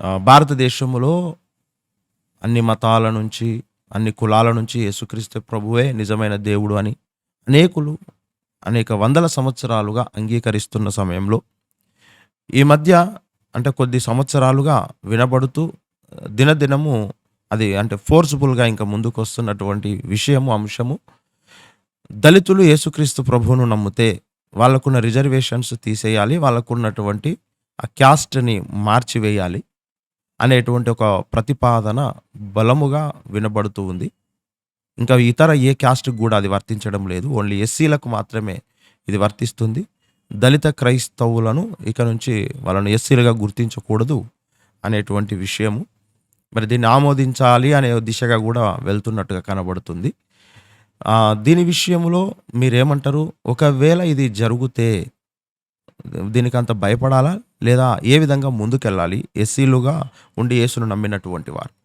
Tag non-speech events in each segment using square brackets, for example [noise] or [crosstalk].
భారతదేశంలో అన్ని మతాల నుంచి అన్ని కులాల నుంచి యేసుక్రీస్తు ప్రభువే నిజమైన దేవుడు అని అనేకులు అనేక వందల సంవత్సరాలుగా అంగీకరిస్తున్న సమయంలో ఈ మధ్య అంటే కొద్ది సంవత్సరాలుగా వినబడుతూ దినదినము అది అంటే ఫోర్స్ఫుల్గా ఇంకా ముందుకు వస్తున్నటువంటి విషయము అంశము దళితులు యేసుక్రీస్తు ప్రభువును నమ్మితే వాళ్ళకున్న రిజర్వేషన్స్ తీసేయాలి వాళ్ళకున్నటువంటి ఆ క్యాస్ట్ని మార్చివేయాలి. అనేటువంటి ఒక ప్రతిపాదన బలముగా వినబడుతూ ఉంది. ఇంకా ఇతర ఏ క్యాస్ట్కి కూడా అది వర్తించడం లేదు. ఓన్లీ ఎస్సీలకు మాత్రమే ఇది వర్తిస్తుంది. దళిత క్రైస్తవులను ఇక నుంచి వాళ్ళను ఎస్సీలుగా గుర్తించకూడదు అనేటువంటి విషయము. మరి దీన్ని ఆమోదించాలి అనే దిశగా కూడా వెళ్తున్నట్టుగా కనబడుతుంది. దీని విషయంలో మీరేమంటారు? ఒకవేళ ఇది జరిగితే దీనికి అంత భయపడాలా? లేదా ఏ విధంగా ముందుకెళ్ళాలి ఎస్సీలుగా ఉండి యేసును నమ్మినటువంటి వారు.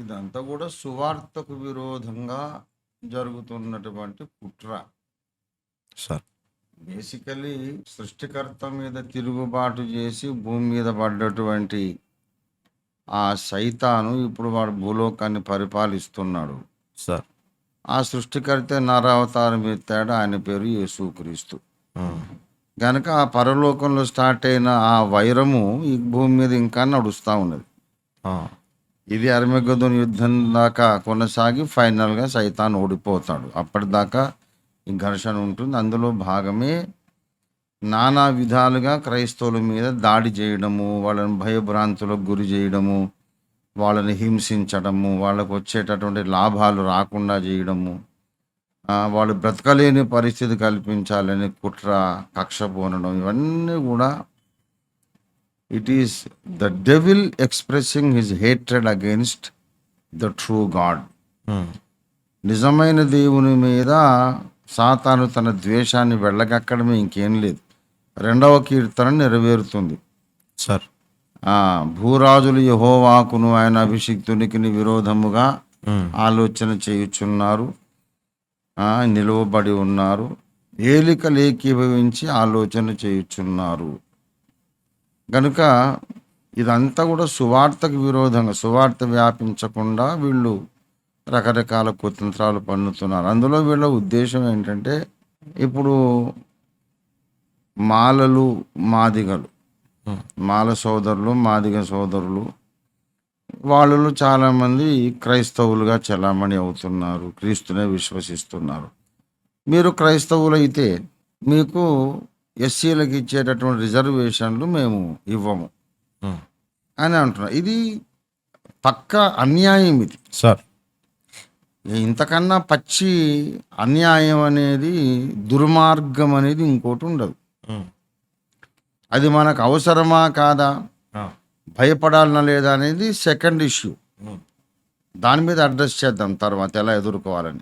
ఇదంతా కూడా సువార్తకు విరోధంగా జరుగుతున్నటువంటి కుట్ర. సార్. బేసికలీ సృష్టికర్త మీద తిరుగుబాటు చేసి భూమి మీద పడ్డటువంటి ఆ సైతాను ఇప్పుడు వాడు భూలోకాన్ని పరిపాలిస్తున్నాడు. సార్. ఆ సృష్టికర్త నరావతారం ఎత్తాడు ఆయన పేరు యేసుక్రీస్తు. గనక ఆ పరలోకంలో స్టార్ట్ అయిన ఆ వైరము ఈ భూమి మీద ఇంకా నడుస్తూ ఉన్నది. ఇది అరమెగదోని యుద్ధం దాకా కొనసాగి ఫైనల్గా సైతాన్ ఓడిపోతాడు. అప్పటిదాకా ఈ ఘర్షణ ఉంటుంది. అందులో భాగమే నానా విధాలుగా క్రైస్తవుల మీద దాడి చేయడము వాళ్ళని భయభ్రాంతులకు గురి చేయడము వాళ్ళని హింసించడము వాళ్ళకు వచ్చేటటువంటి లాభాలు రాకుండా చేయడము వాళ్ళు బ్రతకలేని పరిస్థితి కల్పించాలని కుట్ర కక్ష పోనడం ఇవన్నీ కూడా it is the devil expressing his hatred against the true God నిజమైన దేవుని మీద సాతాను తన ద్వేషాన్ని వెళ్ళగక్కడమే ఇంకేం లేదు. రెండవ కీర్తన నెరవేరుతుంది. సార్. భూరాజులు యహోవాకును ఆయన అభిషిక్తునికి విరోధముగా ఉమ్, ఆలోచన చేయుచున్నారు. నిలువబడి ఉన్నారు. ఏలికలు ఏకీభవించి ఆలోచన చేయుచున్నారు. గనుక ఇదంతా కూడా సువార్తకు విరోధంగా సువార్త వ్యాపించకుండా వీళ్ళు రకరకాల కుతంత్రాలు పన్నుతున్నారు. అందులో వీళ్ళ ఉద్దేశం ఏంటంటే ఇప్పుడు మాలలు మాదిగలు మాల సోదరులు మాదిగ సోదరులు వాళ్ళలో చాలామంది క్రైస్తవులుగా చలామణి అవుతున్నారు క్రీస్తునే విశ్వసిస్తున్నారు. మీరు క్రైస్తవులు అయితే మీకు ఎస్సీలకు ఇచ్చేటటువంటి రిజర్వేషన్లు మేము ఇవ్వము. ఉమ్, అని అంటున్నారు ఇది పక్క అన్యాయం ఇది. సార్ ఇంతకన్నా పచ్చి అన్యాయం అనేది దుర్మార్గం అనేది ఇంకోటి ఉండదు. ఉమ్, అది మనకు అవసరమా కాదా? భయపడాలనా లేదా అనేది సెకండ్ ఇష్యూ. దాని మీద అడ్రస్ చేద్దాం తర్వాత ఎలా ఎదుర్కోవాలని.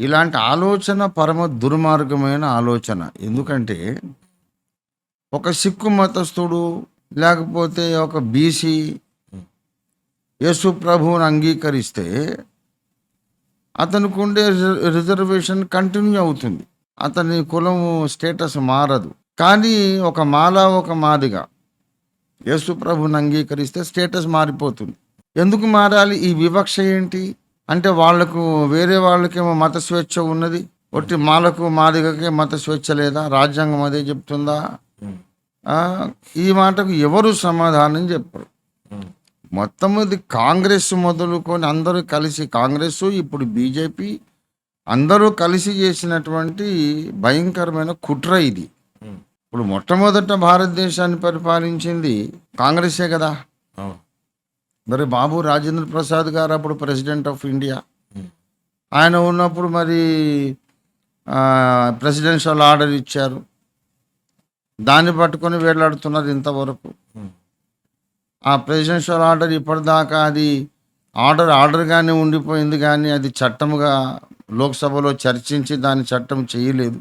ఇలాంటి ఆలోచన పరమ దుర్మార్గమైన ఆలోచన. ఎందుకంటే ఒక సిక్కు మతస్థుడు లేకపోతే ఒక బీసీ యేసు ప్రభువుని అంగీకరిస్తే అతనికి ఉండే రిజర్వేషన్ కంటిన్యూ అవుతుంది. అతని కులము స్టేటస్ మారదు. కానీ ఒక మాల ఒక మాదిగా యేసు ప్రభుని అంగీకరిస్తే స్టేటస్ మారిపోతుంది. ఎందుకు మారాలి? ఈ వివక్ష ఏంటి? అంటే వాళ్ళకు వేరే వాళ్ళకేమో మత స్వేచ్ఛ ఉన్నది. ఒట్టి మాలకు మాదిగకే మత స్వేచ్ఛ లేదా? రాజ్యాంగం అదే చెప్తుందా? ఆ, ఈ మాటకు ఎవరు సమాధానం చెప్పరు. ఉమ్, మొత్తం ఇది కాంగ్రెస్ మొదలుకొని అందరూ కలిసి కాంగ్రెస్ ఇప్పుడు బీజేపీ అందరూ కలిసి చేసినటువంటి భయంకరమైన కుట్ర ఇది. ఇప్పుడు మొట్టమొదట భారతదేశాన్ని పరిపాలించింది కాంగ్రెసే కదా. మరి బాబు రాజేంద్ర ప్రసాద్ గారు అప్పుడు ప్రెసిడెంట్ ఆఫ్ ఇండియా. ఆయన ఉన్నప్పుడు మరి ప్రెసిడెన్షియల్ ఆర్డర్ ఇచ్చారు. దాన్ని పట్టుకొని వేలాడుతున్నారు ఇంతవరకు. ఆ ప్రెసిడెన్షియల్ ఆర్డర్ ఇప్పటిదాకా అది ఆర్డర్ ఆర్డర్గానే ఉండిపోయింది కానీ అది చట్టముగా లోక్సభలో చర్చించి దాన్ని చట్టం చేయలేదు.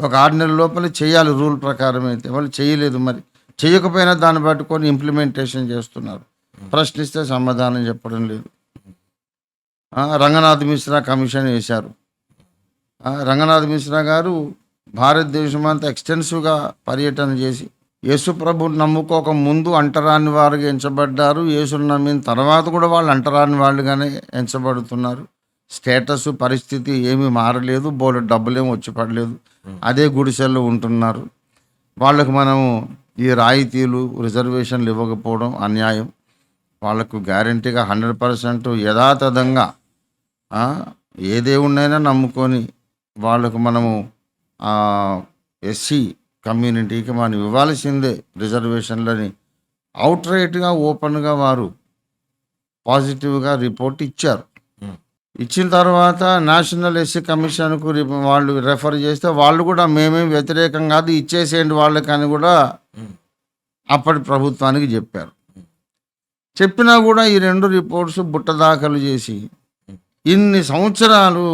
ఒక ఆరు నెలల లోపల చేయాలి రూల్ ప్రకారం అయితే. వాళ్ళు చేయలేదు మరి. చేయకపోయినా దాన్ని పట్టుకొని ఇంప్లిమెంటేషన్ చేస్తున్నారు. ప్రశ్నిస్తే సమాధానం చెప్పడం లేదు. రంగనాథ్ మిశ్రా కమిషన్ వేశారు. రంగనాథ్ మిశ్రా గారు భారతదేశం అంతా ఎక్స్టెన్సివ్గా పర్యటన చేసి యేసు ప్రభు నమ్ముకోక ముందు అంటరాని వారుగా ఎంచబడ్డారు. యేసును నమ్మిన తర్వాత కూడా వాళ్ళు అంటరాని వాళ్ళుగానే ఎంచబడుతున్నారు. స్టేటస్ పరిస్థితి ఏమీ మారలేదు. బోలె డబ్బులేమి వచ్చి పడలేదు. అదే గుడిసెల్లో ఉంటున్నారు. వాళ్ళకు మనము ఈ రాయితీలు రిజర్వేషన్లు ఇవ్వకపోవడం అన్యాయం. వాళ్ళకు గ్యారంటీగా హండ్రెడ్ పర్సెంట్ యథాతథంగా ఏ దేవుణ్ణైనా నమ్ముకొని వాళ్ళకు మనము ఎస్సీ కమ్యూనిటీకి మనం ఇవ్వాల్సిందే రిజర్వేషన్లని. అవుట్ రైట్గా ఓపెన్గా వారు పాజిటివ్గా రిపోర్ట్ ఇచ్చారు. ఇచ్చిన తర్వాత నేషనల్ ఎస్సీ కమిషన్కు వాళ్ళు రెఫర్ చేస్తే వాళ్ళు కూడా మేమేం వ్యతిరేకం కాదు ఇచ్చేసేయండి వాళ్ళకని కూడా అప్పటి ప్రభుత్వానికి చెప్పారు. చెప్పినా కూడా ఈ రెండు రిపోర్ట్స్ బుట్ట దాఖలు చేసి ఇన్ని సంవత్సరాలు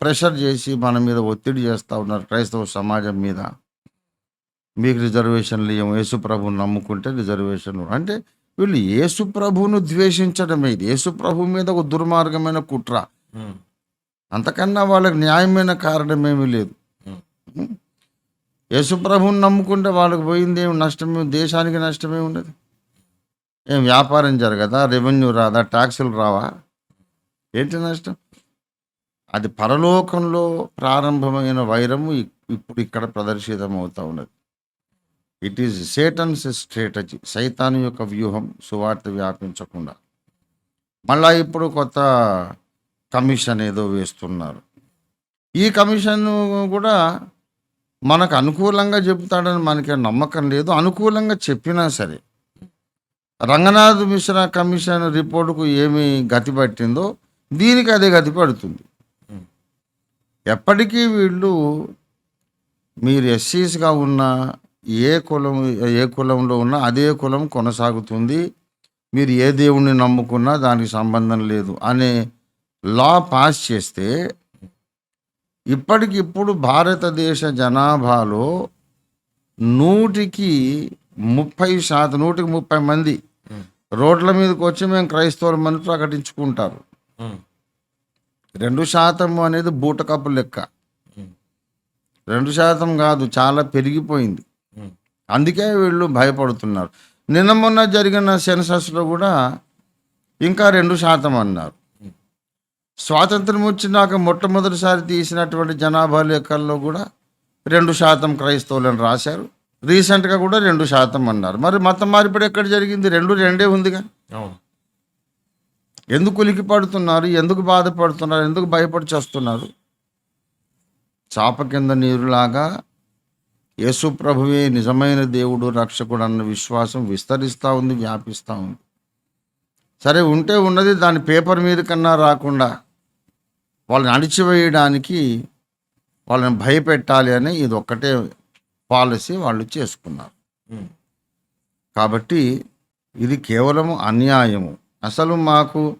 ప్రెషర్ చేసి మన మీద ఒత్తిడి చేస్తూ ఉన్నారు క్రైస్తవ సమాజం మీద. మీకు రిజర్వేషన్లు ఏమో యేసు ప్రభుని నమ్ముకుంటే రిజర్వేషన్లు అంటే వీళ్ళు యేసు ప్రభువును ద్వేషించడమే ఇది. యేసు ప్రభు మీద ఒక దుర్మార్గమైన కుట్ర. అంతకన్నా వాళ్ళకి న్యాయమైన కారణమేమీ లేదు. ఉమ్. యేసు ప్రభువుని నమ్ముకుంటే వాళ్ళకి పోయింది ఏమి నష్టమే దేశానికి నష్టమే ఉండదు. ఏం వ్యాపారం జరగదా? రెవెన్యూ రాదా? ట్యాక్సులు రావా? ఏంటి నష్టం? అది పరలోకంలో ప్రారంభమైన వైరము ఇప్పుడు ఇక్కడ ప్రదర్శితం అవుతా ఉన్నది. ఇట్ ఈజ్ సేటన్స్ స్ట్రాటజీ సైతాను యొక్క వ్యూహం సువార్త వ్యాపించకుండా. మళ్ళా ఇప్పుడు కొత్త కమిషన్ ఏదో వేస్తున్నారు. ఈ కమిషన్ కూడా మనకు అనుకూలంగా చెబుతాడని మనకి నమ్మకం లేదు. అనుకూలంగా చెప్పినా సరే రంగనాథ్ మిశ్రా కమిషన్ రిపోర్టుకు ఏమి గతి పట్టిందో దీనికి అదే గతి పడుతుంది. ఎప్పటికీ వీళ్ళు మీరు ఎస్సీస్గా ఉన్న ఏ కులం ఏ కులంలో ఉన్నా అదే కులం కొనసాగుతుంది మీరు ఏ దేవుణ్ణి నమ్ముకున్నా దానికి సంబంధం లేదు అనే లా పాస్ చేస్తే ఇప్పటికిప్పుడు భారతదేశ జనాభాలో నూటికి ముప్పై శాతం నూటికి ముప్పై మంది. రోడ్ల మీదకి వచ్చి మేము క్రైస్తవులమని ప్రకటించుకుంటారు. రెండు శాతం అనేది బూటకప్పు లెక్క. రెండు శాతం కాదు చాలా పెరిగిపోయింది. అందుకే వీళ్ళు భయపడుతున్నారు. నిన్న మొన్న జరిగిన సెన్సస్లో కూడా ఇంకా రెండు శాతం అన్నారు. స్వాతంత్రం వచ్చినాక మొట్టమొదటిసారి తీసినటువంటి జనాభా లెక్కల్లో కూడా రెండు శాతం క్రైస్తవులను రాశారు. రీసెంట్గా కూడా రెండు శాతం అన్నారు. మరి మత మార్పిడి ఎక్కడ జరిగింది? రెండు రెండే ఉందిగా. ఎందుకు ఉలికి పడుతున్నారు ఎందుకు బాధపడుతున్నారు? ఎందుకు భయపడి చేస్తున్నారు? చాప కింద నీరులాగా యేసు ప్రభువే నిజమైన దేవుడు రక్షకుడు అన్న విశ్వాసం విస్తరిస్తూ ఉంది వ్యాపిస్తూ ఉంది. సరే ఉంటే ఉన్నది దాని పేపర్ మీద కన్నా రాకుండా వాళ్ళని అణిచివేయడానికి వాళ్ళని భయపెట్టాలి అని ఇది ఒక్కటే పాలసీ వాళ్ళు చేసుకున్నారు. కాబట్టి ఇది కేవలం అన్యాయము. అసలు మాకు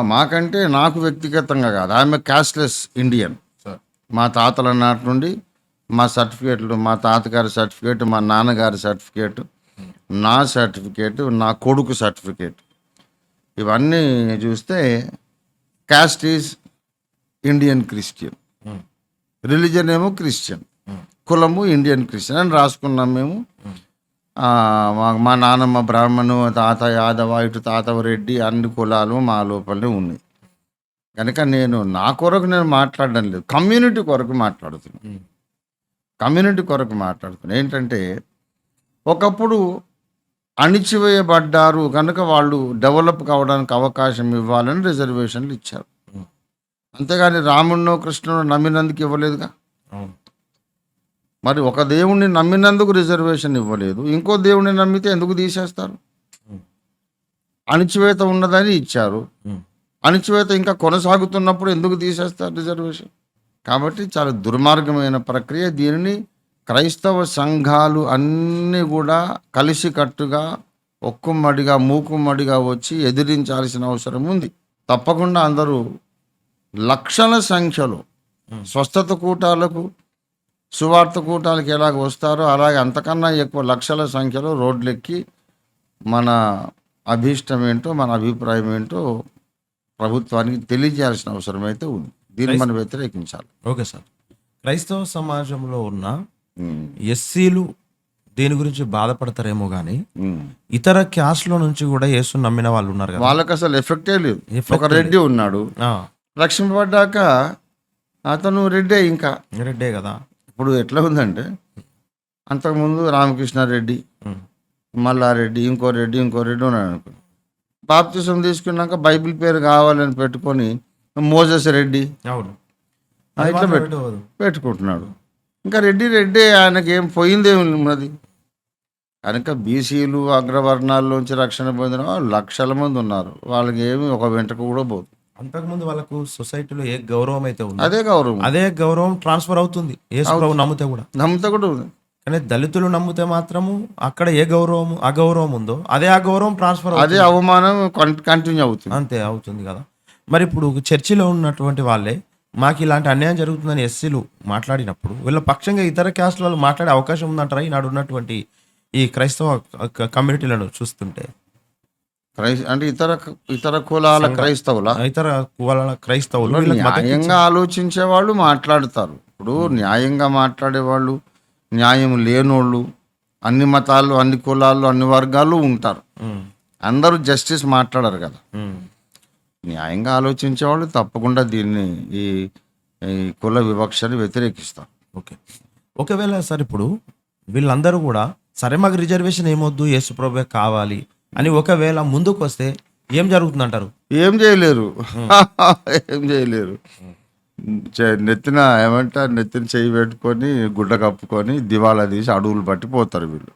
మాకంటే నాకు వ్యక్తిగతంగా కాదు. ఆమె క్యాస్ట్లెస్ ఇండియన్. సార్. మా తాతల నాటి నుండి మా సర్టిఫికేట్లు మా తాతగారి సర్టిఫికేట్ మా నాన్నగారి సర్టిఫికేట్ నా సర్టిఫికేట్ నా కొడుకు సర్టిఫికేట్. ఇవన్నీ చూస్తే caste is Indian Christian. Um. Religion ఏమో క్రిస్టియన్. కులము ఇండియన్ క్రిస్టియన్ అని రాసుకున్నాం మేము. మా మా బ్రాహ్మణు తాత యాదవ ఇటు తాతవ రెడ్డి అన్ని కులాలు మా లోపలనే ఉన్నాయి. కనుక నేను నా కొరకు నేను మాట్లాడడం లేదు. కమ్యూనిటీ కొరకు మాట్లాడుతున్నాను. కమ్యూనిటీ కొరకు మాట్లాడుతున్నాను ఏంటంటే ఒకప్పుడు అణిచివేయబడ్డారు కనుక వాళ్ళు డెవలప్ కావడానికి అవకాశం ఇవ్వాలని రిజర్వేషన్లు ఇచ్చారు. అంతేగాని రాముడినో కృష్ణుడు నమ్మినందుకు ఇవ్వలేదుగా? మరి ఒక దేవుణ్ణి నమ్మినందుకు రిజర్వేషన్ ఇవ్వలేదు. ఇంకో దేవుణ్ణి నమ్మితే ఎందుకు తీసేస్తారు. అణిచివేత ఉన్నదని ఇచ్చారు. అణిచివేత ఇంకా కొనసాగుతున్నప్పుడు ఎందుకు తీసేస్తారు రిజర్వేషన్? కాబట్టి చాలా దుర్మార్గమైన ప్రక్రియ. దీనిని క్రైస్తవ సంఘాలు అన్నీ కూడా కలిసికట్టుగా ఒక్కుమ్మడిగా మూకుమ్మడిగా వచ్చి ఎదిరించాల్సిన అవసరం ఉంది. తప్పకుండా అందరూ లక్షల సంఖ్యలో స్వస్థత కూటాలకు సువార్త కూటాలకు ఎలాగ వస్తారో అలాగే అంతకన్నా ఎక్కువ లక్షల సంఖ్యలో రోడ్లెక్కి మన అభీష్టం ఏంటో మన అభిప్రాయం ఏంటో ప్రభుత్వానికి తెలియజేయాల్సిన అవసరం అయితే ఉంది. దీన్ని మనం వ్యతిరేకించాలి. Okay sir. క్రైస్తవ సమాజంలో ఉన్న ఎస్సీలు దీని గురించి బాధపడతారేమో కానీ. ఇతర క్యాస్ట్ల నుంచి కూడా యేసు నమ్మిన వాళ్ళు ఉన్నారు కదా. వాళ్ళకి అసలు ఎఫెక్టే లేదు. ఒక రెడ్డి ఉన్నాడు. ఆ, రక్షింపబడ్డాక అతను రెడ్డే ఇంకా. రెడ్డే కదా. ఇప్పుడు ఎట్లా ఉందంటే అంతకుముందు రామకృష్ణారెడ్డి మల్లారెడ్డి ఇంకో రెడ్డి ఇంకో రెడ్డి ఉన్నాడు అనుకో. బాప్తిసం తీసుకున్నాక బైబిల్ పేరు కావాలని పెట్టుకొని మోజస్ రెడ్డి. అవును. ఇట్లా పెట్టు. పెట్టుకుంటున్నాడు. ఇంకా రెడ్డి రెడ్డి ఆయనకి ఏం పోయిందేమి ఉన్నది. కనుక బీసీలు అగ్రవర్ణాల్లోంచి రక్షణ పొందిన వాళ్ళు లక్షల మంది ఉన్నారు. వాళ్ళకి ఏమి ఒక వెంటకు కూడా పోదు. అంతకుముందు వాళ్ళకు సొసైటీలో ఏ గౌరవం అయితే ఉంది అదే గౌరవం. అదే గౌరవం ట్రాన్స్ఫర్ అవుతుంది. ప్రభు నమ్మితే కూడా. నమ్మత కూడా ఉంది. కానీ దళితులు నమ్మితే మాత్రము అక్కడ ఏ గౌరవం అగౌరవం ఉందో అదే అగౌరవం ట్రాన్స్ఫర్ అదే అవమానం కంటిన్యూ అవుతుంది. అంతే అవుతుంది కదా. మరి ఇప్పుడు చర్చిలో ఉన్నటువంటి వాళ్ళే మాకు ఇలాంటి అన్యాయం జరుగుతుందని ఎస్సీలు మాట్లాడినప్పుడు వీళ్ళ పక్షంగా ఇతర క్యాస్ట్ వాళ్ళు మాట్లాడే అవకాశం ఉందంటారా ఈనాడు ఉన్నటువంటి ఈ క్రైస్తవ కమ్యూనిటీలను చూస్తుంటే? క్రై అంటే ఇతర ఇతర కులాల క్రైస్తవుల? ఇతర కులాల క్రైస్తవులు న్యాయంగా ఆలోచించే వాళ్ళు మాట్లాడతారు. ఇప్పుడు న్యాయంగా మాట్లాడే వాళ్ళు న్యాయం లేనోళ్ళు అన్ని మతాలు అన్ని కులాలు అన్ని వర్గాలు ఉంటారు. అందరూ జస్టిస్ మాట్లాడరు కదా. న్యాయంగా ఆలోచించే వాళ్ళు తప్పకుండా దీన్ని ఈ ఈ కుల వివక్షని వ్యతిరేకిస్తారు. ఓకే. ఒకవేళ సార్ ఇప్పుడు వీళ్ళందరూ కూడా సరే మాకు రిజర్వేషన్ ఏమొద్దు యేసు ప్రభే కావాలి అని ఒకవేళ ముందుకు వస్తే ఏం జరుగుతుందంటారు? ఏం చేయలేరు. [laughs] ఏం చేయలేరు. నెత్తిన ఏమంటారు నెత్తిన చేయి పెట్టుకొని గుడ్డ కప్పుకొని దివాలా తీసి అడవులు పట్టి పోతారు వీళ్ళు.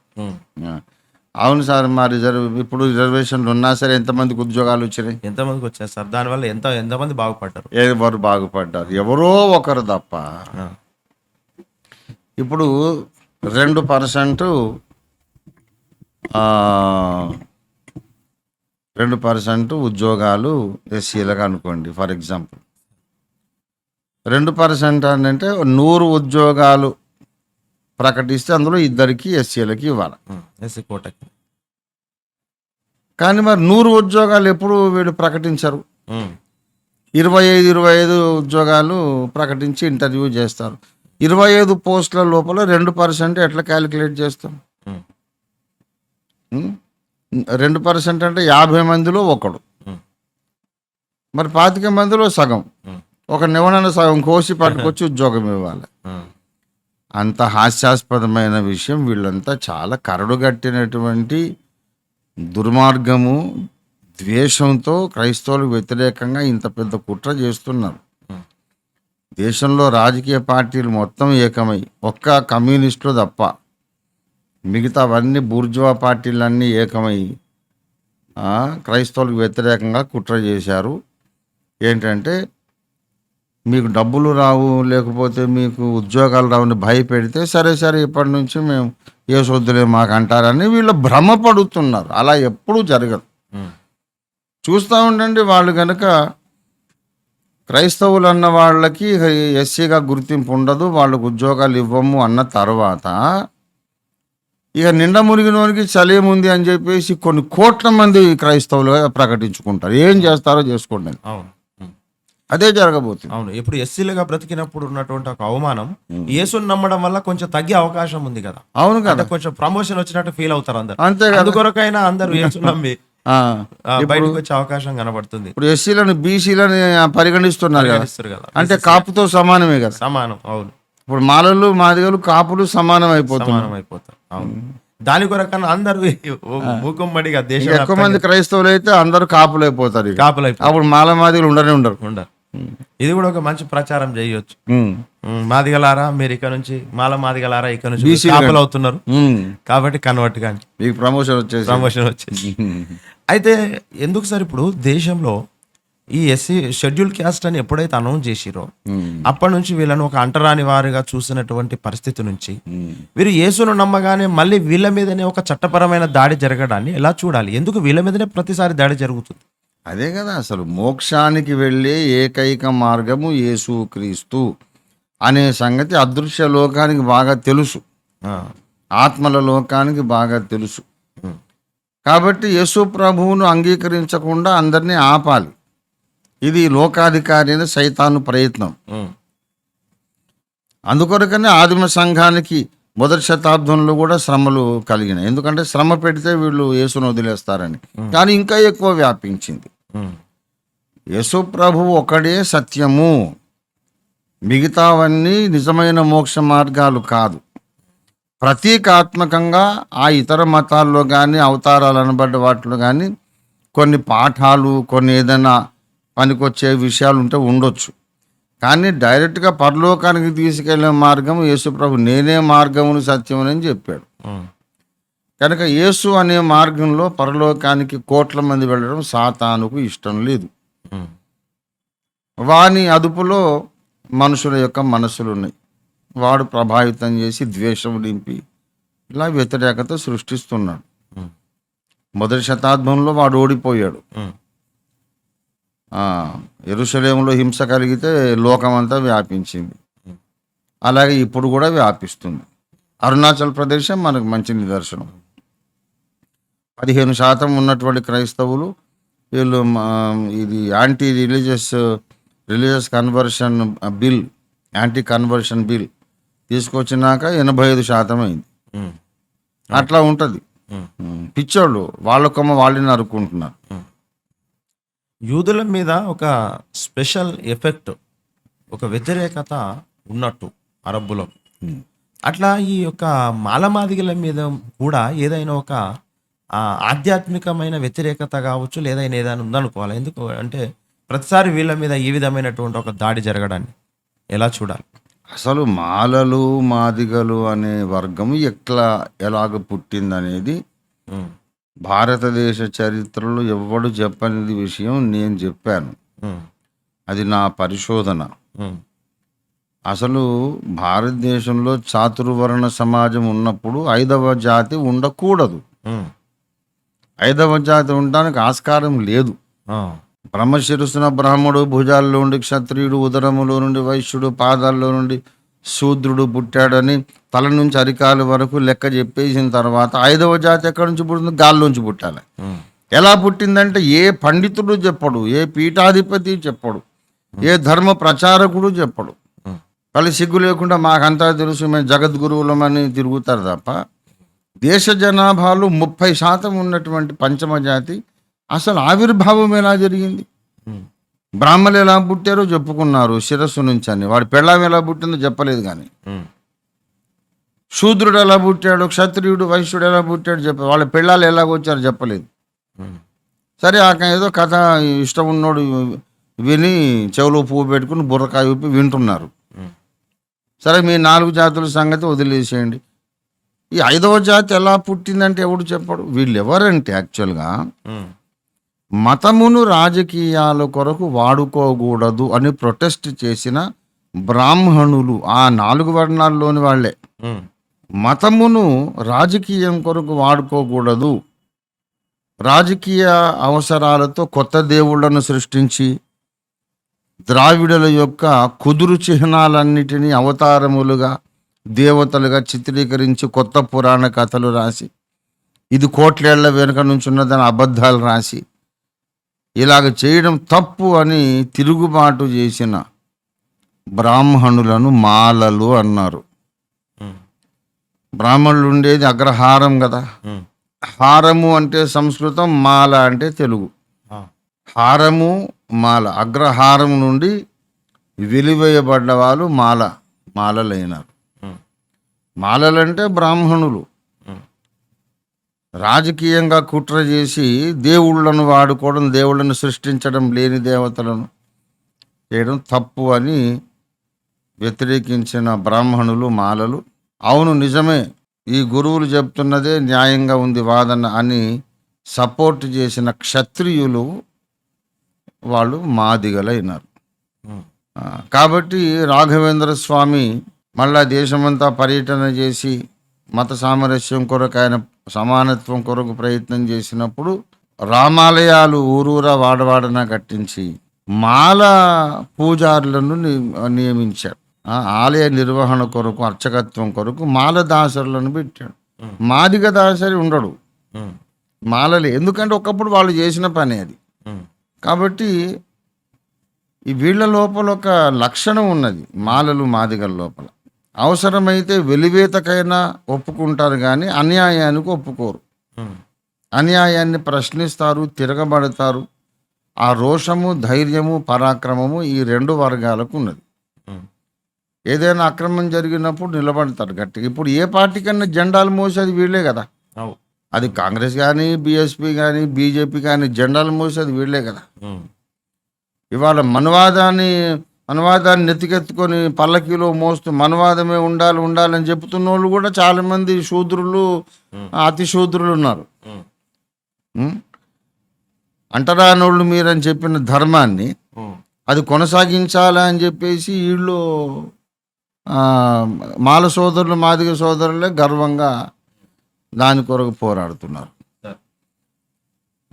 అవును సార్ మా రిజర్వ్ ఇప్పుడు రిజర్వేషన్లు ఉన్నా సరే ఎంతమందికి ఉద్యోగాలు వచ్చినాయి? ఎంతమందికి వచ్చారు సార్? దానివల్ల ఎంత ఎంతమంది బాగుపడ్డారు? ఎవరు బాగుపడ్డారు? ఎవరో ఒకరు తప్ప. ఇప్పుడు రెండు పర్సెంట్ రెండు పర్సెంట్ ఉద్యోగాలు ఎస్సీలకు అనుకోండి ఫర్ ఎగ్జాంపుల్. రెండు పర్సెంట్ అంటే నూరు ఉద్యోగాలు ప్రకటిస్తే అందులో ఇద్దరికి ఎస్సీలకి ఇవ్వాలి. ఎస్సీ కోటకి. కానీ మరి నూరు ఉద్యోగాలు ఎప్పుడు వీళ్ళు ప్రకటించరు? ఇరవై ఐదు ఇరవై ఐదు ఉద్యోగాలు ప్రకటించి ఇంటర్వ్యూ చేస్తారు. ఇరవై ఐదు పోస్టుల లోపల రెండు పర్సెంట్ ఎట్లా క్యాలిక్యులేట్ చేస్తాం? రెండు పర్సెంట్ అంటే యాభై మందిలో ఒకడు. మరి పాతిక మందిలో సగం. ఒక నివరణ సగం కోసి పట్టుకొచ్చి [laughs] ఉద్యోగం ఇవ్వాలి. అంత హాస్యాస్పదమైన విషయం వీళ్ళంతా చాలా కరడుగట్టినటువంటి దుర్మార్గము ద్వేషంతో క్రైస్తవులకు వ్యతిరేకంగా ఇంత పెద్ద కుట్ర చేస్తున్నారు. దేశంలో రాజకీయ పార్టీలు మొత్తం ఏకమై ఒక్క కమ్యూనిస్టులు తప్ప మిగతావన్నీ బూర్జువా పార్టీలన్నీ ఏకమై క్రైస్తవులకు వ్యతిరేకంగా కుట్ర చేశారు. ఏంటంటే మీకు డబ్బులు రావు లేకపోతే మీకు ఉద్యోగాలు రావని భయపెడితే సరే సరే ఇప్పటి నుంచి మేము ఏ సొద్దులే మాకు అంటారని వీళ్ళు భ్రమపడుతున్నారు. అలా ఎప్పుడూ జరగదు. చూస్తూ ఉండండి వాళ్ళు కనుక క్రైస్తవులు అన్న వాళ్ళకి ఎస్సీగా గుర్తింపు ఉండదు వాళ్ళకు ఉద్యోగాలు ఇవ్వము అన్న తర్వాత ఇక నిండా మునిగినోనికి చలేముంది అని చెప్పేసి కొన్ని కోట్ల మంది క్రైస్తవులు ప్రకటించుకుంటారు. ఏం చేస్తారో చేసుకోండి. అవును. అదే జరగబోతుంది. అవును ఇప్పుడు ఎస్సీలుగా బ్రతికినప్పుడు ఉన్నటువంటి ఒక అవమానం యేసుని నమ్మడం వల్ల కొంచెం తగ్గే అవకాశం ఉంది కదా. అవును కదా. కొంచెం ప్రమోషన్ వచ్చినట్టు ఫీల్ అవుతారు అందరు. అంతే కదా. అందుకొరకైనా అందరూ [laughs] యేసు నమ్మి బయటకు వచ్చే అవకాశం కనబడుతుంది. ఇప్పుడు ఎస్సీలను బీసీలని పరిగణిస్తున్నారు కదా. అంటే కాపుతో సమానమే కదా. సమానం అవును. ఇప్పుడు మాలలు మాదిగలు కాపులు సమానం అయిపోతున్నారు సమానం అయిపోతారు అవును. దాని కొరకన్నా అందరూ మూకుమ్మడిగా దేశం ఎక్కువ మంది క్రైస్తవులు అయితే అందరూ కాపులు అయిపోతారు. కాపులు అయిపోతారు అప్పుడు మాల మాదిగలు ఉండనే ఉండరు. ఉండరు. ఇది కూడా ఒక మంచి ప్రచారం చేయొచ్చు. మాదిగలారా మీరు ఇక్కడ నుంచి మాల మాదిగలారా ఇక్కడ నుంచి అవుతున్నారు. కాబట్టి కన్వర్ట్ కానీ మీకు ప్రమోషన్ వచ్చేసి. ప్రమోషన్ వచ్చేసి. అయితే ఎందుకు సార్ ఇప్పుడు దేశంలో ఈ ఎస్సీ షెడ్యూల్ క్యాస్ట్ అని ఎప్పుడైతే అనౌన్స్ చేసిరో. అప్పటి నుంచి వీళ్ళను ఒక అంటరాని వారిగా చూసినటువంటి పరిస్థితి నుంచి. వీరు యేసును నమ్మగానే మళ్ళీ వీళ్ళ మీదనే ఒక చట్టపరమైన దాడి జరగడాన్ని ఎలా చూడాలి? ఎందుకు వీళ్ళ మీదనే ప్రతిసారి దాడి జరుగుతుంది? అదే కదా అసలు మోక్షానికి వెళ్ళే ఏకైక మార్గము యేసుక్రీస్తు అనే సంగతి అదృశ్య లోకానికి బాగా తెలుసు. ఆత్మల లోకానికి బాగా తెలుసు. కాబట్టి యేసు ప్రభువును అంగీకరించకుండా అందరినీ ఆపాలి. ఇది లోకాధికారి అయిన సైతాను ప్రయత్నం. అందుకొరకనే ఆదిమ సంఘానికి మొదటి శతాబ్దంలో కూడా శ్రమలు కలిగినాయి. ఎందుకంటే శ్రమ పెడితే వీళ్ళు యేసును వదిలేస్తారని. కానీ ఇంకా ఎక్కువ వ్యాపించింది. యేసు ప్రభు ఒకడే సత్యము. మిగతావన్నీ నిజమైన మోక్ష మార్గాలు కాదు. ప్రతీకాత్మకంగా ఆ ఇతర మతాల్లో కానీ అవతారాలు అనబడ్డ వాటిలో కానీ కొన్ని పాఠాలు కొన్ని ఏదైనా పనికొచ్చే విషయాలు ఉంటే ఉండొచ్చు. కానీ డైరెక్ట్గా పరలోకానికి తీసుకెళ్ళే మార్గం యేసు ప్రభు నేనే మార్గమును సత్యముని అని చెప్పాడు. కనుక యేసు అనే మార్గంలో పరలోకానికి కోట్ల మంది వెళ్ళడం సాతానుకు ఇష్టం లేదు. వాని అదుపులో మనుషుల యొక్క మనసులు ఉన్నాయి వాడు ప్రభావితం చేసి ద్వేషం నింపి ఇలా వ్యతిరేకత సృష్టిస్తున్నాడు. మొదటి శతాబ్దంలో వాడు ఓడిపోయాడు. యెరూషలేములో హింస కలిగితే లోకమంతా వ్యాపించింది. అలాగే ఇప్పుడు కూడా వ్యాపిస్తుంది. అరుణాచల్ ప్రదేశం మనకు మంచి నిదర్శనం. పదిహేను శాతం ఉన్నటువంటి క్రైస్తవులు వీళ్ళు ఇది anti religious religious conversion bill anti conversion bill తీసుకొచ్చినాక ఎనభై ఐదు శాతం అయింది. అట్లా ఉంటుంది. పిచ్చోళ్ళు వాళ్ళ కొమ్మ వాళ్ళని నరుక్కుంటున్నారు. యూదుల మీద ఒక స్పెషల్ ఎఫెక్ట్ ఒక వ్యతిరేకత ఉన్నట్టు అరబ్బులో. అట్లా ఈ యొక్క మాలమాదిగల మీద కూడా ఏదైనా ఒక ఆధ్యాత్మికమైన వ్యతిరేకత కావచ్చు లేదా ఏదైనా ఉందనుకోవాలి? ఎందుకు అంటే ప్రతిసారి వీళ్ళ మీద ఈ విధమైనటువంటి ఒక దాడి జరగడాన్ని ఎలా చూడాలి? అసలు మాలలు మాదిగలు అనే వర్గం ఎట్లా ఎలాగ పుట్టిందనేది భారతదేశ చరిత్రలో ఎవడు చెప్పనిది విషయం నేను చెప్పాను. అది నా పరిశోధన. అసలు భారతదేశంలో చాతుర్వర్ణ సమాజం ఉన్నప్పుడు ఐదవ జాతి ఉండకూడదు. ఐదవ జాతి ఉండడానికి ఆస్కారం లేదు. ఆ, బ్రహ్మశిరస్సున బ్రాహ్మడు భుజాల్లో నుండి క్షత్రియుడు ఉదరములో నుండి వైశ్యుడు పాదాల్లో నుండి శూద్రుడు పుట్టాడని తల నుంచి అరికాలు వరకు లెక్క చెప్పేసిన తర్వాత ఐదవ జాతి ఎక్కడి నుంచి పుట్టింది గాల్లోంచి పుట్టాలి. ఉమ్, ఎలా పుట్టిందంటే ఏ పండితుడు చెప్పడు ఏ పీఠాధిపతి చెప్పడు ఏ ధర్మ ప్రచారకుడు చెప్పడు. వాళ్ళు సిగ్గు లేకుండా మాకంతా తెలుసు మేము జగద్గురువులమని తిరుగుతారు తప్ప దేశ జనాభాలో ముప్పై శాతం ఉన్నటువంటి పంచమ జాతి అసలు ఆవిర్భావం ఎలా జరిగింది? బ్రాహ్మలు ఎలా పుట్టారో చెప్పుకున్నారు శిరస్సు నుంచి అని. వాడి పెళ్ళాం ఎలా పుట్టిందో చెప్పలేదు కానీ. శూద్రుడు ఎలా పుట్టాడు క్షత్రియుడు వైశ్యుడు ఎలా పుట్టాడు చెప్ప వాళ్ళ పెళ్ళాలు ఎలా వచ్చారో చెప్పలేదు. సరే ఆ ఏదో కథ ఇష్టం ఉన్నోడు విని చెవులో పువ్వు పెట్టుకుని బుర్రకాయ ఊపి వింటున్నారు. సరే మీ నాలుగు జాతుల సంగతి వదిలేసేయండి. ఈ ఐదవ జాతి ఎలా పుట్టిందంటే ఎవడు చెప్పడు. వీళ్ళు ఎవరంటే యాక్చువల్గా మతమును రాజకీయాల కొరకు వాడుకోకూడదు అని ప్రొటెస్ట్ చేసిన బ్రాహ్మణులు ఆ నాలుగు వర్ణాల్లోని వాళ్ళే. ఉమ్, మతమును రాజకీయం కొరకు వాడుకోకూడదు. రాజకీయ అవసరాలతో కొత్త దేవుళ్ళను సృష్టించి ద్రావిడుల యొక్క కుదురు చిహ్నాలన్నిటినీ అవతారములుగా దేవతలుగా చిత్రీకరించి కొత్త పురాణ కథలు రాసి ఇది కోట్లేళ్ళ వెనుక నుంచున్నదని అబద్ధాలు రాసి ఇలాగ చేయడం తప్పు అని తిరుగుబాటు చేసిన బ్రాహ్మణులను మాలలు అన్నారు. బ్రాహ్మణులు ఉండేది అగ్రహారం కదా. హారము అంటే సంస్కృతం మాల అంటే తెలుగు. హారము మాల. అగ్రహారం నుండి వెలివేయబడ్డ వాళ్ళు మాల మాలలైనారు. మాలలంటే బ్రాహ్మణులు. రాజకీయంగా కుట్ర చేసి దేవుళ్ళను వాడుకోవడం దేవుళ్ళను సృష్టించడం లేని దేవతలను చేయడం తప్పు అని వ్యతిరేకించిన బ్రాహ్మణులు మాలలు. అవును నిజమే. ఈ గురువులు చెప్తున్నదే న్యాయంగా ఉంది వాదన అని సపోర్ట్ చేసిన క్షత్రియులు వాళ్ళు మాదిగలైనారు. కాబట్టి రాఘవేంద్ర స్వామి మళ్ళా దేశమంతా పర్యటన చేసి మత సామరస్యం కొరకు ఆయన సమానత్వం కొరకు ప్రయత్నం చేసినప్పుడు రామాలయాలు ఊరూరా వాడవాడన కట్టించి మాల పూజారులను నియమించాడు ఆలయ నిర్వహణ కొరకు అర్చకత్వం కొరకు మాల దాసరులను పెట్టాడు. మాదిగ దాసరి ఉండడు. మాలలే ఎందుకంటే ఒకప్పుడు వాళ్ళు చేసిన పని అది. కాబట్టి ఈ వీళ్ళ లోపల ఒక లక్షణం ఉన్నది మాలలు మాదిగల లోపల. అవసరమైతే వెలివేతకైనా ఒప్పుకుంటారు కానీ అన్యాయానికి ఒప్పుకోరు. అన్యాయాన్ని ప్రశ్నిస్తారు తిరగబడతారు. ఆ రోషము ధైర్యము పరాక్రమము ఈ రెండు వర్గాలకు ఉన్నది. ఏదైనా అక్రమం జరిగినప్పుడు నిలబడతారు గట్టిగా. ఇప్పుడు ఏ పార్టీ కన్నా జెండాలు మోసేది వీళ్ళే కదా. అది కాంగ్రెస్ కానీ బీఎస్పీ కానీ బీజేపీ కానీ జెండాలు మోసేది వీళ్ళే కదా. ఇవాళ మనవాదాన్ని మనవాదాన్ని నెత్తికెత్తుకొని పల్లకీలో మోస్తూ మనవాదమే ఉండాలి ఉండాలని చెప్తున్న వాళ్ళు కూడా చాలా మంది శూద్రులు అతి శూద్రులు ఉన్నారు? అంటరానోళ్ళు మీరని చెప్పిన ధర్మాన్ని అది కొనసాగించాలా అని చెప్పేసి వీళ్ళు మాల సోదరులు మాదిగ సోదరులే గర్వంగా దాని కొరకు పోరాడుతున్నారు.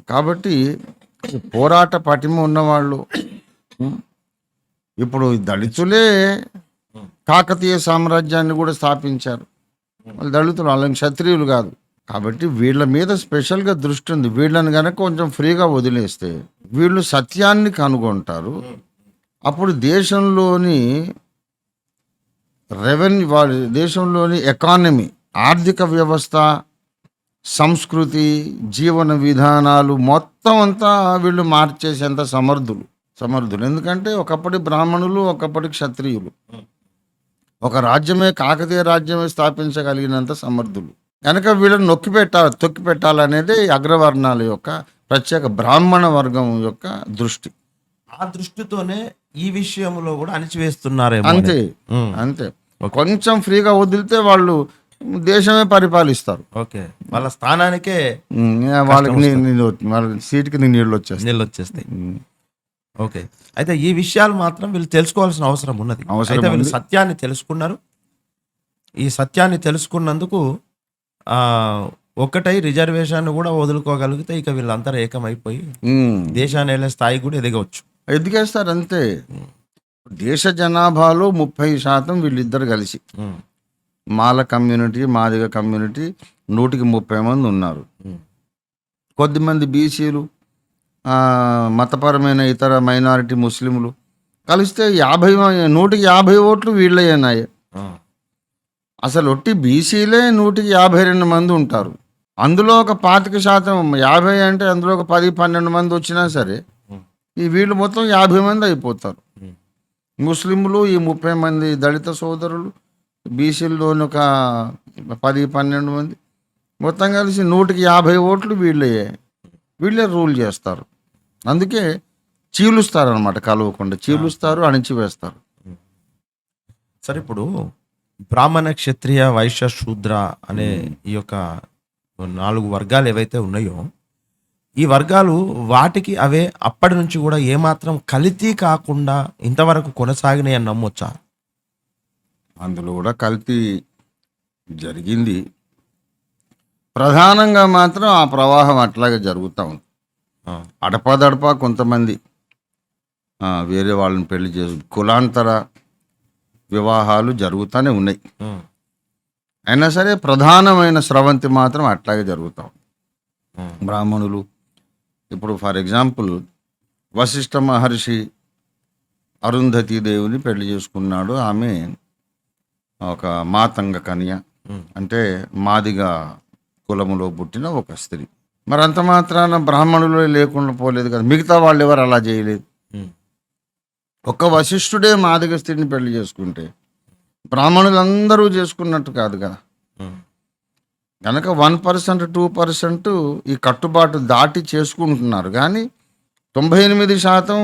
కాబట్టి పోరాట పటిమ ఉన్నవాళ్ళు? ఇప్పుడు దళితులే కాకతీయ సామ్రాజ్యాన్ని కూడా స్థాపించారు. వాళ్ళు దళితులు వాళ్ళని క్షత్రియులు కాదు. కాబట్టి వీళ్ళ మీద స్పెషల్గా దృష్టి ఉంది. వీళ్ళని కనుక కొంచెం ఫ్రీగా వదిలేస్తే వీళ్ళు సత్యాన్ని కనుగొంటారు. అప్పుడు దేశంలోని రెవెన్యూ వాళ్ళ దేశంలోని ఎకానమీ ఆర్థిక వ్యవస్థ సంస్కృతి జీవన విధానాలు మొత్తం అంతా వీళ్ళు మార్చేసేంత సమర్థులు. సమర్థులు. ఎందుకంటే ఒకప్పటి బ్రాహ్మణులు ఒకప్పటి క్షత్రియులు. ఒక రాజ్యమే కాకతీయ రాజ్యమే స్థాపించగలిగినంత సమర్థులు. కనుక వీళ్ళని నొక్కి పెట్టాలి తొక్కి పెట్టాలనేది అగ్రవర్ణాల యొక్క ప్రత్యేక బ్రాహ్మణ వర్గం యొక్క దృష్టి. ఆ దృష్టితోనే ఈ విషయంలో కూడా అణిచివేస్తున్నారేమో అంతే. అంతే. కొంచెం ఫ్రీగా వదిలితే వాళ్ళు దేశమే పరిపాలిస్తారు. ఓకే. వాళ్ళ స్థానానికే వాళ్ళకి నీళ్ళు వాళ్ళ సీటుకి నీళ్ళు వచ్చేస్తాయి. నీళ్ళు వచ్చేస్తాయి. ఓకే. అయితే ఈ విషయాలు మాత్రం వీళ్ళు తెలుసుకోవాల్సిన అవసరం ఉన్నది. అయితే వీళ్ళు. సత్యాన్ని తెలుసుకున్నారు. ఈ సత్యాన్ని తెలుసుకున్నందుకు ఒక్కటై రిజర్వేషన్ కూడా వదులుకోగలిగితే ఇక వీళ్ళందరూ ఏకమైపోయి. దేశాన్ని వెళ్ళే స్థాయి కూడా ఎదగవచ్చు. ఎదిగేస్తారు అంతే. దేశ జనాభాలో ముప్పై శాతం వీళ్ళిద్దరు కలిసి. మాల కమ్యూనిటీ మాదిగ కమ్యూనిటీ నూటికి ముప్పై మంది ఉన్నారు. కొద్దిమంది బీసీలు మతపరమైన ఇతర మైనారిటీ ముస్లింలు కలిస్తే యాభై నూటికి యాభై ఓట్లు వీళ్ళయ్యాయి అసలు ఒట్టి బీసీలే నూటికి యాభై రెండు మంది ఉంటారు. అందులో ఒక పాతిక శాతం యాభై అంటే అందులో ఒక పది పన్నెండు మంది వచ్చినా సరే ఈ వీళ్ళు మొత్తం యాభై మంది అయిపోతారు. ముస్లింలు ఈ ముప్పై మంది దళిత సోదరులు బీసీల్లోని ఒక పది పన్నెండు మంది మొత్తం కలిసి నూటికి యాభై ఓట్లు వీళ్ళే వీళ్ళే రూల్ చేస్తారు. అందుకే చీలుస్తారు అనమాట కలవకుండా. చీలుస్తారు అణిచివేస్తారు. సరే ఇప్పుడు బ్రాహ్మణ క్షత్రియ వైశ్య శూద్ర అనే ఈ యొక్క నాలుగు వర్గాలు ఏవైతే ఉన్నాయో ఈ వర్గాలు వాటికి అవే అప్పటి నుంచి కూడా ఏమాత్రం కల్తీ కాకుండా ఇంతవరకు కొనసాగినాయి అని నమ్మొచ్చా? అందులో కూడా కల్తీ జరిగింది. ప్రధానంగా మాత్రం ఆ ప్రవాహం అట్లాగే జరుగుతూ ఉంది. అడపాదడపా కొంతమంది వేరే వాళ్ళని పెళ్ళి చేసు కులాంతర వివాహాలు జరుగుతూనే ఉన్నాయి. అయినా సరే ప్రధానమైన స్రవంతి మాత్రం అట్లాగే జరుగుతాం బ్రాహ్మణులు ఇప్పుడు ఫర్ ఎగ్జాంపుల్ వశిష్ఠ మహర్షి అరుంధతి దేవుని పెళ్ళి చేసుకున్నాడు. ఆమె ఒక మాతంగ కన్య. అంటే మాదిగా కులములో పుట్టిన ఒక స్త్రీ. మరి అంత మాత్రాన బ్రాహ్మణులు లేకుండా పోలేదు కదా. మిగతా వాళ్ళు ఎవరు అలా చేయలేదు? ఒక్క వశిష్ఠుడే మాదిగ స్త్రీని పెళ్ళి చేసుకుంటే బ్రాహ్మణులందరూ చేసుకున్నట్టు కాదు కదా. కనుక వన్ పర్సెంట్ టూ పర్సెంట్ ఈ కట్టుబాటు దాటి చేసుకుంటున్నారు. కానీ తొంభై ఎనిమిది శాతం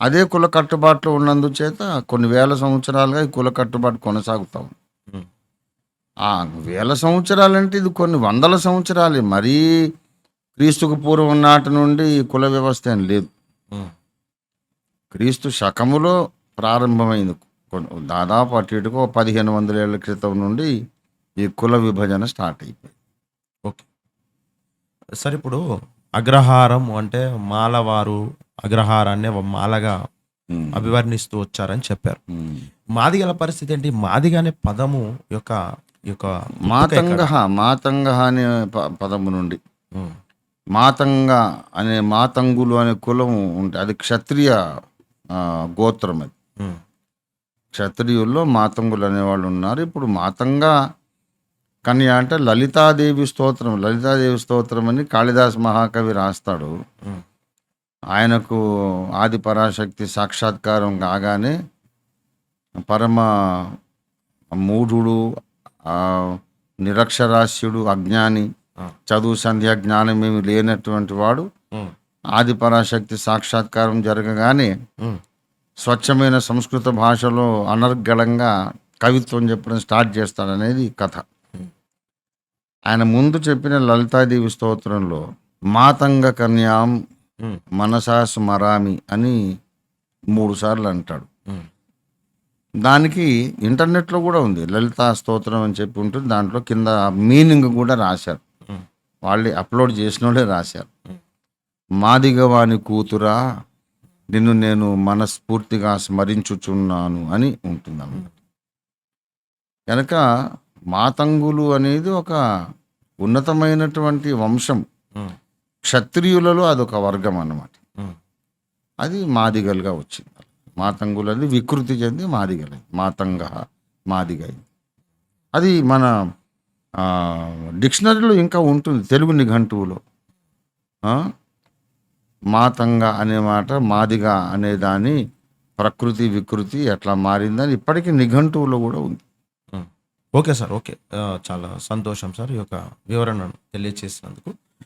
అదే కుల కట్టుబాట్లు ఉన్నందుచేత కొన్ని వేల సంవత్సరాలుగా ఈ కుల కట్టుబాటు కొనసాగుతాం వేల సంవత్సరాలంటే ఇది కొన్ని వందల సంవత్సరాలే. మరీ క్రీస్తుకు పూర్వం నాటి నుండి ఈ కుల వ్యవస్థ ఏం లేదు. క్రీస్తు శకములో ప్రారంభమైంది. దాదాపు అటు ఇటుకు పదిహేను వందల ఏళ్ళ క్రితం నుండి ఈ కుల విభజన స్టార్ట్ అయిపోయింది. ఓకే. సరే ఇప్పుడు అగ్రహారం అంటే మాలవారు అగ్రహారాన్ని మాలగా. అభివర్ణిస్తూ వచ్చారని చెప్పారు. మాదిగల పరిస్థితి ఏంటి? మాదిగ అనే పదము యొక్క యొక్క మాతంగ మాతంగ అనే పదము నుండి మాతంగ అనే మాతంగులు అనే కులం ఉంటే అది క్షత్రియ గోత్రం అది. క్షత్రియుల్లో మాతంగులు అనేవాళ్ళు ఉన్నారు. ఇప్పుడు మాతంగా కన్య అంటే లలితాదేవి స్తోత్రం లలితాదేవి స్తోత్రం అని కాళిదాస్ మహాకవి రాస్తాడు. ఆయనకు ఆది పరాశక్తి సాక్షాత్కారం కాగానే పరమ మూఢుడు నిరక్షరాస్యుడు అజ్ఞాని. చదువు సంధ్య జ్ఞానం ఏమి లేనటువంటి వాడు ఆది పరాశక్తి సాక్షాత్కారం జరగగానే స్వచ్ఛమైన సంస్కృత భాషలో అనర్గళంగా కవిత్వం చెప్పడం స్టార్ట్ చేస్తాడనేది కథ. ఆయన ముందు చెప్పిన లలితాదేవి స్తోత్రంలో మాతంగ కన్యాం మనసా స్మరామి అని మూడు సార్లు అంటాడు. దానికి ఇంటర్నెట్లో కూడా ఉంది లలితా స్తోత్రం అని చెప్పి ఉంటుంది దాంట్లో కింద మీనింగ్ కూడా రాశారు. వాళ్ళే అప్లోడ్ చేసిన వాళ్ళే రాశారు. మాదిగవాని కూతురా నిన్ను నేను మనస్ఫూర్తిగా స్మరించుచున్నాను అని ఉంటుందన్నమాట. కనుక మాతంగులు అనేది ఒక ఉన్నతమైనటువంటి వంశం. క్షత్రియులలో అదొక వర్గం అన్నమాట. అది మాదిగలుగా వచ్చింది. మాతంగులు అది వికృతి చెంది మాదిగలై మాతంగ మాదిగ. అది మన డిక్షనరీలో ఇంకా ఉంటుంది తెలుగు నిఘంటువులో. మాతంగ అనే మాట మాదిగ అనే దాని ప్రకృతి వికృతి ఎట్లా మారిందని ఇప్పటికీ నిఘంటువులో కూడా ఉంది. Okay sir okay. చాలా సంతోషం సార్ ఈ యొక్క వివరణను తెలియచేసినందుకు.